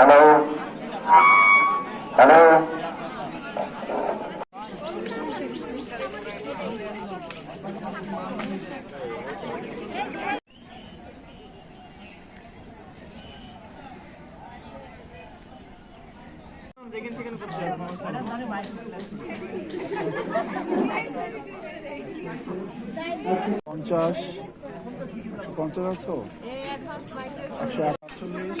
Hello hello পঞ্চাশ পঞ্চাশ আছো? একশো আটচল্লিশ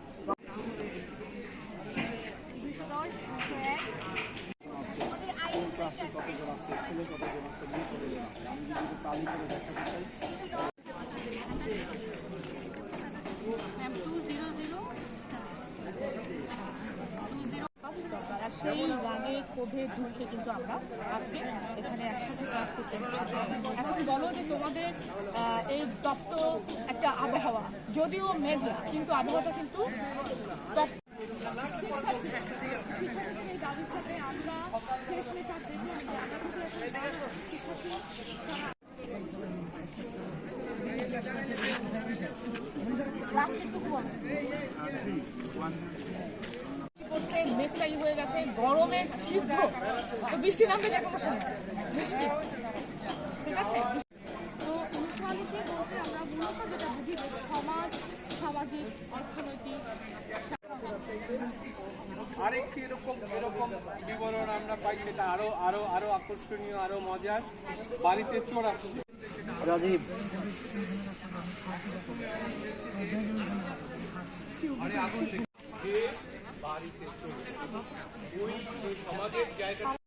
সেই রাগে ক্ষোভে দুঃখে কিন্তু আমরা আজকে এখানে একসাথে ক্লাস করতে এখন বলো যে তোমাদের এই তপ্ত একটা আবহাওয়া যদিও মেঘলা কিন্তু আবহাওয়াটা কিন্তু তপ্ত মেঘলাই হয়ে গেছে গরমে সিদ্ধ তো বৃষ্টি নামবে যে বৃষ্টি ঠিক আছে তো ইনফর্মালিটি বলতে আমরা মূলত যেটা বুঝি সমাজ, সামাজিক, অর্থনৈতিক আরেকটি এরকম এরকম বিবরণ আমরা পাই সেটা আরও আরও আরও আকর্ষণীয় আরও মজার। বাড়িতে চোর আসছে। রাজীব।